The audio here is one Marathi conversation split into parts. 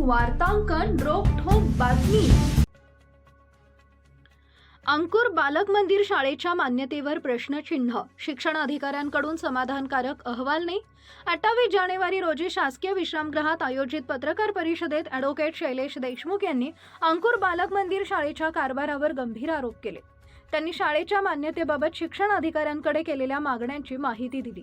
वार्तांकन रोखोक बातमी. अंकुर बालक मंदिर शाळेच्या मान्यतेवर प्रश्नचिन्ह. शिक्षण अधिकाऱ्यांकडून समाधानकारक अहवाल नाही. अठ्ठावीस जानेवारी रोजी शासकीय विश्रामगृहात आयोजित पत्रकार परिषदेत ॲडव्होकेट शैलेश देशमुख यांनी अंकुर बालक मंदिर शाळेच्या कारभारावर गंभीर आरोप केले. त्यांनी शाळेच्या मान्यतेबाबत शिक्षण अधिकाऱ्यांकडे केलेल्या मागण्यांची माहिती दिली.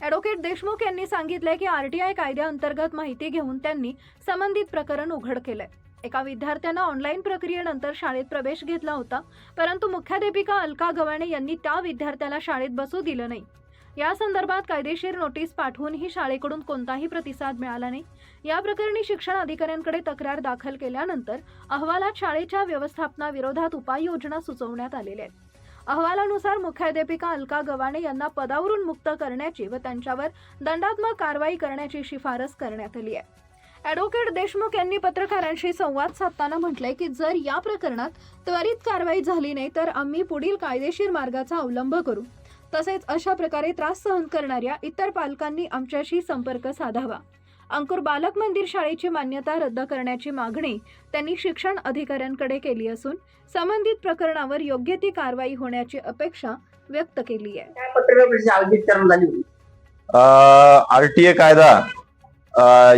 ॲडव्होकेट देशमुख यांनी सांगितले की आरटीआय कायद्याअंतर्गत माहिती घेऊन त्यांनी संबंधित प्रकरण उघड केलंय. एका विद्यार्थ्यानं ऑनलाईन प्रक्रियेनंतर शाळेत प्रवेश घेतला होता परंतु मुख्याध्यापिका अलका गव्हाणे यांनी त्या विद्यार्थ्याला शाळेत बसू दिलं नाही. या संदर्भात कायदेशीर नोटीस पाठवूनही शाळेकडून कोणताही प्रतिसाद मिळाला नाही. या प्रकरणी शिक्षण अधिकाऱ्यांकडे तक्रार दाखल केल्यानंतर अहवालात शाळेच्या व्यवस्थापनाविरोधात उपाययोजना सुचवण्यात आलेल्या आहेत. अहवालानुसार मुख्याध्यापिका अलका गवाणे यांना पदावरून मुक्त करण्याची व त्यांच्यावर दंडात्मक कारवाई करण्याची शिफारस करण्यात आली आहे. ॲडव्होकेट देशमुख यांनी पत्रकारांशी संवाद साधताना म्हटलंय की जर या प्रकरणात त्वरित कारवाई झाली नाही तर आम्ही पुढील कायदेशीर मार्गाचा अवलंब करू. तसेच अशा प्रकारे त्रास सहन करणाऱ्या इतर पालकांनी आमच्याशी संपर्क साधावा. अंकुर बालक मंदिर शाळेची मान्यता रद्द करण्याची मागणी त्यांनी शिक्षण अधिकाऱ्यांकडे केली असून संबंधित प्रकरणावर योग्य ती कारवाई होण्याची अपेक्षा व्यक्त केली आहे. आरटीए कायदा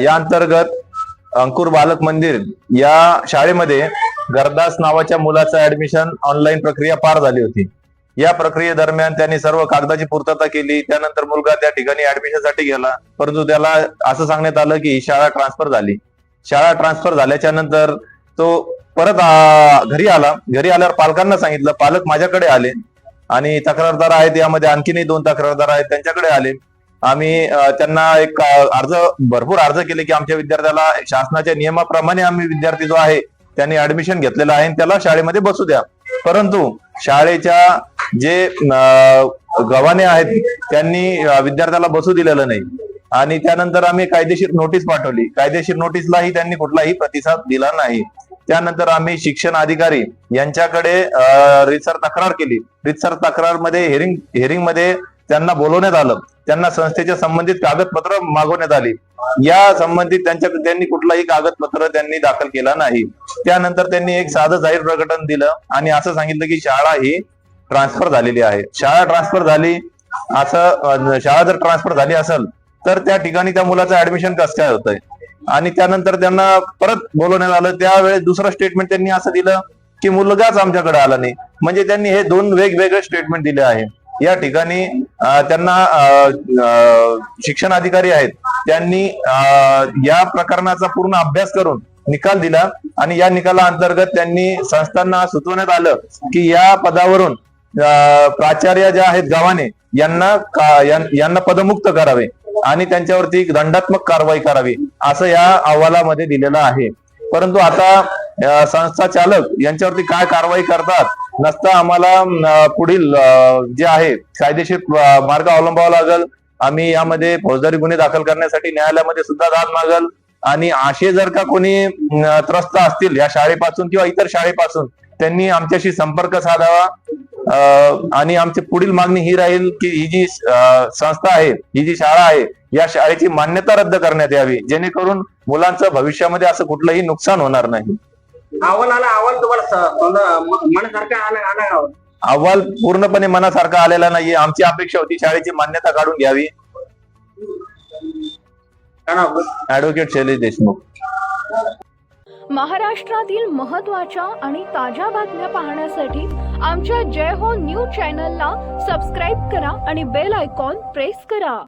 या अंतर्गत अंकुर बालक मंदिर या शाळेमध्ये गरदास नावाच्या मुलाचं ऍडमिशन ऑनलाईन प्रक्रिया पार झाली होती. या प्रक्रियेदरम्यान त्यांनी सर्व कागदाची पूर्तता केली. त्यानंतर मुलगा त्या ठिकाणी ऍडमिशनसाठी गेला. परंतु त्याला असं सांगण्यात आलं की ही शाळा ट्रान्सफर झाली. शाळा ट्रान्सफर झाल्याच्यानंतर तो परत घरी आला. घरी आल्यावर पालकांना सांगितलं पालक माझ्याकडे आले. आणि तक्रारदार आहेत यामध्ये आणखीनही दोन तक्रारदार आहेत त्यांच्याकडे आले. आम्ही त्यांना एक अर्ज भरपूर अर्ज केले की आमच्या विद्यार्थ्याला शासनाच्या नियमाप्रमाणे आम्ही विद्यार्थी जो आहे त्यांनी ऍडमिशन घेतलेलं आहे त्याला शाळेमध्ये बसू द्या. परंतु शाळेच्या जे गव्हाणे आहेत त्यांनी विद्यार्थ्याला बसू दिलेलं नाही. आणि त्यानंतर आम्ही कायदेशीर नोटीस पाठवली. कायदेशीर नोटीसलाही त्यांनी कुठलाही प्रतिसाद दिला नाही. त्यानंतर आम्ही शिक्षण अधिकारी यांच्याकडे रितसर तक्रार केली. रितसर तक्रारमध्ये हेरिंग हेरिंगमध्ये त्यांना बोलवण्यात आलं. त्यांना संस्थेच्या संबंधित कागदपत्र मागवण्यात आली. या संबंधित त्यांच्या त्यांनी कुठलाही कागदपत्र त्यांनी दाखल केला नाही. त्यानंतर त्यांनी एक साधं जाहीर प्रकटन दिलं आणि असं सांगितलं की शाळा ही ट्रान्सफर झालेली आहे. शाळा ट्रान्सफर झाली असं शाळा जर ट्रान्सफर झाली असेल तर त्या ठिकाणी त्या मुलाचं ऍडमिशन कसं काय होतंय? आणि त्यानंतर त्यांना परत बोलवण्यात आलं. त्यावेळेस दुसरं स्टेटमेंट त्यांनी असं दिलं की मुलगाच आमच्याकडे आला नाही. म्हणजे त्यांनी हे दोन वेगवेगळे स्टेटमेंट दिले आहे. या ठिकाणी त्यांना शिक्षण अधिकारी आहेत त्यांनी अं, या प्रकरणाचा पूर्ण अभ्यास करून निकाल दिला आणि या निकाला अंतर्गत त्यांनी संस्थांना सुचवण्यात आलं की या पदावरून प्राचार्य ज्या आहेत गावाने यांना यांना पदमुक्त करावे आणि त्यांच्यावरती दंडात्मक कारवाई करावी असं या अहवालामध्ये दिलेलं आहे. परंतु आता संस्था चालक यांच्यावरती काय कारवाई करतात नसता आम्हाला पुढील जे आहे कायदेशीर मार्ग अवलंबावा लागेल. आम्ही यामध्ये फौजदारी गुन्हे दाखल करण्यासाठी न्यायालयामध्ये सुद्धा दाद मागल. आणि असे जर का कोणी त्रस्त असतील या शाळेपासून किंवा इतर शाळेपासून त्यांनी आमच्याशी संपर्क साधावा. आणि आमची पुढील मागणी ही राहील की ही जी संस्था आहे ही जी शाळा आहे या शाळेची मान्यता रद्द करण्यात यावी. जेणेकरून मुलांचं भविष्यामध्ये असं कुठलंही नुकसान होणार नाही. अहवाल आला अहवाल तुम्हाला अहवाल? पूर्णपणे मनासारखा आलेला नाहीये. आमची अपेक्षा होती शाळेची मान्यता काढून घ्यावी. ऍडव्होकेट शैलेश देशमुख. महाराष्ट्रातील महत्त्वाच्या आणि ताज्या बातम्या पाहण्यासाठी आमच्या जय हो न्यूज चॅनलला सबस्क्राईब करा आणि बेल आयकॉन प्रेस करा.